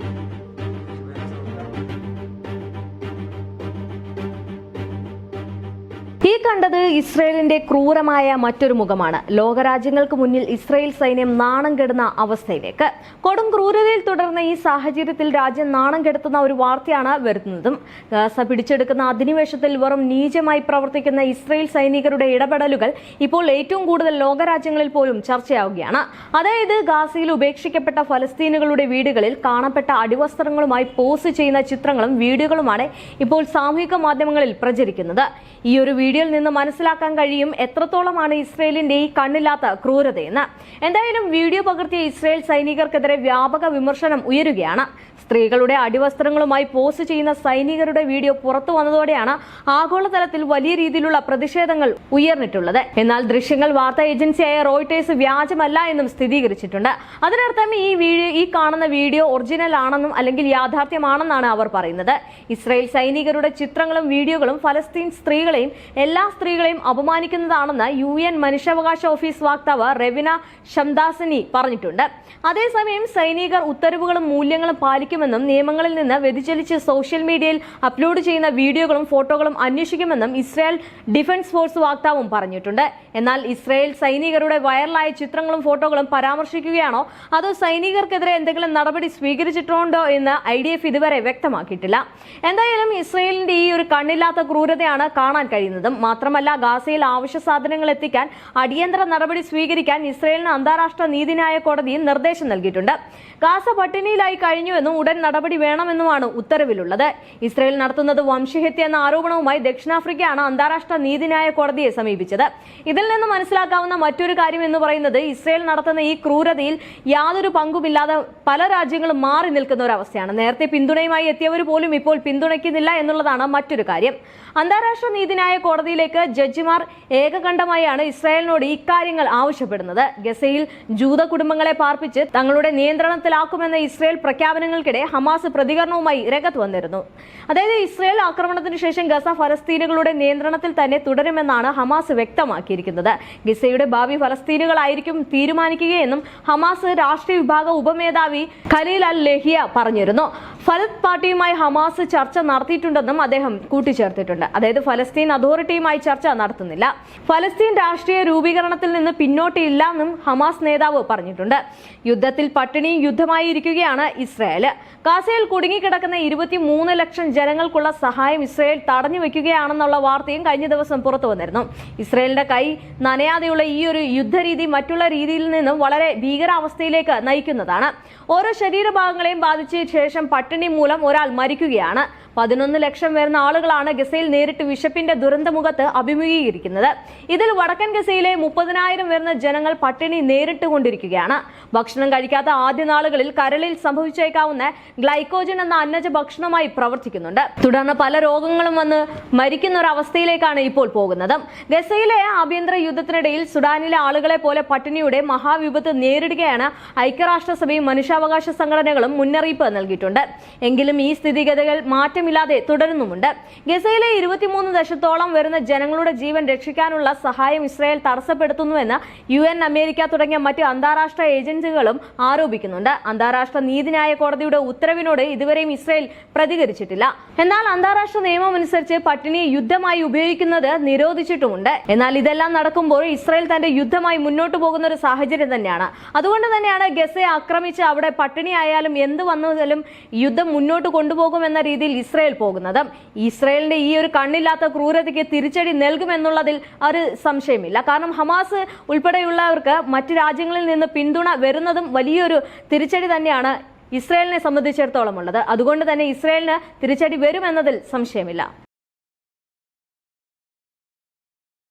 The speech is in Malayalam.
Bye. ഈ കണ്ടത് ഇസ്രയേലിന്റെ ക്രൂരമായ മറ്റൊരു മുഖമാണ്. ലോകരാജ്യങ്ങൾക്ക് മുന്നിൽ ഇസ്രയേൽ സൈന്യം നാണം കെടുന്ന അവസ്ഥയിലേക്ക്. കൊടും ക്രൂരതയിൽ തുടർന്ന ഈ സാഹചര്യത്തിൽ രാജ്യം നാണം കെടുത്തുന്ന ഒരു വാർത്തയാണ് വരുന്നതും. ഗാസ പിടിച്ചെടുക്കുന്ന അധിനിവേശത്തിൽ വെറും നീചമായി പ്രവർത്തിക്കുന്ന ഇസ്രയേൽ സൈനികരുടെ ഇടപെടലുകൾ ഇപ്പോൾ ഏറ്റവും കൂടുതൽ ലോകരാജ്യങ്ങളിൽ പോലും ചർച്ചയാവുകയാണ്. അതായത് ഗാസയിൽ ഉപേക്ഷിക്കപ്പെട്ട ഫലസ്തീനുകളുടെ വീടുകളിൽ കാണപ്പെട്ട അടിവസ്ത്രങ്ങളുമായി പോസ്റ്റ് ചെയ്യുന്ന ചിത്രങ്ങളും വീഡിയോകളുമാണ് ഇപ്പോൾ സാമൂഹിക മാധ്യമങ്ങളിൽ പ്രചരിക്കുന്നത്. ഈ ഒരു വീഡിയോയിൽ നിന്ന് മനസ്സിലാക്കാൻ കഴിയും എത്രത്തോളമാണ് ഇസ്രയേലിന്റെ ഈ കണ്ണില്ലാത്ത ക്രൂരതയെന്ന്. എന്തായാലും വീഡിയോ പകർത്തിയ ഇസ്രയേൽ സൈനികർക്കെതിരെ വ്യാപക വിമർശനം ഉയരുകയാണ്. സ്ത്രീകളുടെ അടിവസ്ത്രങ്ങളുമായി പോസ്റ്റ് ചെയ്യുന്ന സൈനികരുടെ വീഡിയോ പുറത്തു വന്നതോടെയാണ് ആഗോളതലത്തിൽ വലിയ രീതിയിലുള്ള പ്രതിഷേധങ്ങൾ ഉയർന്നിട്ടുള്ളത്. എന്നാൽ ദൃശ്യങ്ങൾ വാർത്താ ഏജൻസിയായ റോയിട്ടേഴ്സ് വ്യാജമല്ല എന്നും സ്ഥിരീകരിച്ചിട്ടുണ്ട്. അതിനർത്ഥം ഈ വീഡിയോ ഈ കാണുന്ന വീഡിയോ ഒറിജിനൽ ആണെന്നും അല്ലെങ്കിൽ യാഥാർത്ഥ്യമാണെന്നാണ് അവർ പറയുന്നത്. ഇസ്രയേൽ സൈനികരുടെ ചിത്രങ്ങളും വീഡിയോകളും ഫലസ്തീൻ സ്ത്രീകളെയും എല്ലാ സ്ത്രീകളെയും അപമാനിക്കുന്നതാണെന്ന് യു എൻ മനുഷ്യാവകാശ ഓഫീസ് വക്താവ് റെവിന ഷംദാസിനി പറഞ്ഞിട്ടുണ്ട്. അതേസമയം സൈനികർ ഉത്തരവുകളും മൂല്യങ്ങളും പാലിക്കുമെന്നും നിയമങ്ങളിൽ നിന്ന് വ്യതിചലിച്ച് സോഷ്യൽ മീഡിയയിൽ അപ്ലോഡ് ചെയ്യുന്ന വീഡിയോകളും ഫോട്ടോകളും അന്വേഷിക്കുമെന്നും ഇസ്രായേൽ ഡിഫൻസ് ഫോഴ്സ് വക്താവും പറഞ്ഞിട്ടുണ്ട്. എന്നാൽ ഇസ്രായേൽ സൈനികരുടെ വൈറലായ ചിത്രങ്ങളും ഫോട്ടോകളും പരാമർശിക്കുകയാണോ? അതോ സൈനികർക്കെതിരെ എന്തെങ്കിലും നടപടി സ്വീകരിച്ചിട്ടുണ്ടോ എന്ന് ഐ ഡി എഫ് ഇതുവരെ വ്യക്തമാക്കിയിട്ടില്ല. എന്തായാലും ഇസ്രായേലിന്റെ ഈ ഒരു കണ്ണില്ലാത്ത ക്രൂരതയാണ് കാണാൻ കഴിയുന്നതും. മാത്രമല്ല ഗാസയിൽ അവശ്യ സാധനങ്ങൾ എത്തിക്കാൻ അടിയന്തര നടപടി സ്വീകരിക്കാൻ ഇസ്രായേലിന് അന്താരാഷ്ട്ര നീതിന്യായ കോടതി നിർദ്ദേശം നൽകിയിട്ടുണ്ട്. ഗാസ പട്ടിണിയിലായി കഴിഞ്ഞുവെന്നും ഉടൻ നടപടി വേണമെന്നുമാണ് ഉത്തരവിലുള്ളത്. ഇസ്രായേൽ നടത്തുന്നത് വംശഹത്യ എന്ന ആരോപണവുമായി ദക്ഷിണാഫ്രിക്കയാണ് അന്താരാഷ്ട്ര നീതിന്യായ കോടതിയെ സമീപിച്ചത്. ഇതിൽ നിന്ന് മനസ്സിലാക്കാവുന്ന മറ്റൊരു കാര്യം എന്ന് പറയുന്നത് ഇസ്രായേൽ നടത്തുന്ന ഈ ക്രൂരതയിൽ യാതൊരു പങ്കുമില്ലാതെ പല രാജ്യങ്ങളും മാറി നിൽക്കുന്ന ഒരു അവസ്ഥയാണ്. നേരത്തെ പിന്തുണയുമായി എത്തിയവർ പോലും ഇപ്പോൾ പിന്തുണയ്ക്കുന്നില്ല എന്നുള്ളതാണ് മറ്റൊരു കാര്യം. അന്താരാഷ്ട്ര നീതിന്യായ കോടതിയിലേക്ക് ജഡ്ജിമാർ ഏകകണ്ഠമായാണ് ഇസ്രായേലിനോട് ഇക്കാര്യങ്ങൾ ആവശ്യപ്പെടുന്നത്. ഗസയിൽ ജൂത കുടുംബങ്ങളെ പാർപ്പിച്ച് തങ്ങളുടെ നിയന്ത്രണത്തിലാക്കുമെന്ന ഇസ്രായേൽ പ്രഖ്യാപനങ്ങൾക്കിടെ ഹമാസ് പ്രതികരണവുമായി രംഗത്ത് വന്നിരുന്നു. അതായത് ഇസ്രായേൽ ആക്രമണത്തിന് ശേഷം ഗസ ഫലസ്തീനുകളുടെ നിയന്ത്രണത്തിൽ തന്നെ തുടരുമെന്നാണ് ഹമാസ് വ്യക്തമാക്കിയിരിക്കുന്നത്. ഗസയുടെ ഭാവി ഫലസ്തീനുകളായിരിക്കും തീരുമാനിക്കുകയെന്നും ഹമാസ് രാഷ്ട്രീയ വിഭാഗ ഉപമേധാവി ഖലീൽ അൽ ലഹിയ പറഞ്ഞിരുന്നു. ഫലത് പാർട്ടിയുമായി ഹമാസ് ചർച്ച നടത്തിയിട്ടുണ്ടെന്നും അദ്ദേഹം കൂട്ടിച്ചേർത്തിട്ടുണ്ട്. അതായത് ഫലസ്തീൻ അതോറിറ്റിയുമായി ചർച്ച നടത്തുന്നില്ല. ഫലസ്തീൻ രാഷ്ട്രീയ രൂപീകരണത്തിൽ നിന്ന് പിന്നോട്ടില്ല എന്നും ഹമാസ് നേതാവ് പറഞ്ഞിട്ടുണ്ട്. യുദ്ധത്തിൽ പട്ടിണിയും യുദ്ധമായി ഇരിക്കുകയാണ് ഇസ്രായേൽ ഗാസയിൽ കുടുങ്ങിക്കിടക്കുന്ന ഇരുപത്തിമൂന്ന് ലക്ഷം ജനങ്ങൾക്കുള്ള സഹായം ഇസ്രായേൽ തടഞ്ഞു വെക്കുകയാണെന്നുള്ള വാർത്തയും കഴിഞ്ഞ ദിവസം പുറത്തു വന്നിരുന്നു. ഇസ്രായേലിന്റെ കൈ നനയാതെയുള്ള ഈ ഒരു യുദ്ധരീതി മറ്റുള്ള രീതിയിൽ നിന്നും വളരെ ഭീകരാവസ്ഥയിലേക്ക് നയിക്കുന്നതാണ്. ഓരോ ശരീരഭാഗങ്ങളെയും ബാധിച്ച ശേഷം മൂലം ഒരാൾ മരിക്കുകയാണ്. പതിനൊന്ന് ലക്ഷം വരുന്ന ആളുകളാണ് ഗസയിൽ നേരിട്ട് വിശപ്പിന്റെ ദുരന്തമുഖത്ത് അഭിമുഖീകരിക്കുന്നത്. ഇതിൽ വടക്കൻ ഗസയിലെ മുപ്പതിനായിരം വരുന്ന ജനങ്ങൾ പട്ടിണി നേരിട്ട് കൊണ്ടിരിക്കുകയാണ് ഭക്ഷണം കഴിക്കാത്ത ആദ്യ നാളുകളിൽ കരളിൽ സംഭവിച്ചേക്കാവുന്ന ഗ്ലൈക്കോജൻ എന്ന അന്നജ ഭക്ഷണമായി പ്രവർത്തിക്കുന്നുണ്ട്. തുടർന്ന് പല രോഗങ്ങളും വന്ന് മരിക്കുന്ന ഒരു അവസ്ഥയിലേക്കാണ് ഇപ്പോൾ പോകുന്നത്. ഗസയിലെ ആഭ്യന്തര യുദ്ധത്തിനിടയിൽ സുഡാനിലെ ആളുകളെ പോലെ പട്ടിണിയുടെ മഹാവിപത്ത് നേരിടുകയാണ് ഐക്യരാഷ്ട്രസഭയും മനുഷ്യാവകാശ സംഘടനകളും മുന്നറിയിപ്പ് നൽകിയിട്ടുണ്ട്. എങ്കിലും ഈ സ്ഥിതിഗതികൾ മാറ്റമില്ലാതെ തുടരുന്നുമുണ്ട്. ഗസയിലെ ഇരുപത്തിമൂന്ന് ദശത്തോളം വരുന്ന ജനങ്ങളുടെ ജീവൻ രക്ഷിക്കാനുള്ള സഹായം ഇസ്രായേൽ തടസ്സപ്പെടുത്തുന്നുവെന്ന് യു എൻ അമേരിക്ക തുടങ്ങിയ മറ്റ് അന്താരാഷ്ട്ര ഏജൻസികളും ആരോപിക്കുന്നുണ്ട്. അന്താരാഷ്ട്ര നീതിന്യായ കോടതിയുടെ ഉത്തരവിനോട് ഇതുവരെയും ഇസ്രായേൽ പ്രതികരിച്ചിട്ടില്ല. എന്നാൽ അന്താരാഷ്ട്ര നിയമമനുസരിച്ച് പട്ടിണിയെ യുദ്ധമായി ഉപയോഗിക്കുന്നത് നിരോധിച്ചിട്ടുമുണ്ട്. എന്നാൽ ഇതെല്ലാം നടക്കുമ്പോൾ ഇസ്രായേൽ തന്റെ യുദ്ധമായി മുന്നോട്ട് പോകുന്ന ഒരു സാഹചര്യം തന്നെയാണ്. അതുകൊണ്ട് തന്നെയാണ് ഗസയെ ആക്രമിച്ച് അവിടെ പട്ടിണി ആയാലും എന്ത് വന്നാലും യുദ്ധം മുന്നോട്ട് കൊണ്ടുപോകുമെന്ന രീതിയിൽ ഇസ്രയേൽ പോകുന്നത്. ഇസ്രയേലിന്റെ ഈ ഒരു കണ്ണില്ലാത്ത ക്രൂരതയ്ക്ക് തിരിച്ചടി നൽകുമെന്നുള്ളതിൽ ഒരു സംശയമില്ല. കാരണം ഹമാസ് ഉൾപ്പെടെയുള്ളവർക്ക് മറ്റു രാജ്യങ്ങളിൽ നിന്ന് പിന്തുണ വരുന്നതും വലിയൊരു തിരിച്ചടി തന്നെയാണ് ഇസ്രയേലിനെ സംബന്ധിച്ചിടത്തോളം ഉള്ളത് അതുകൊണ്ട് തന്നെ ഇസ്രയേലിന് തിരിച്ചടി വരുമെന്നതിൽ സംശയമില്ല.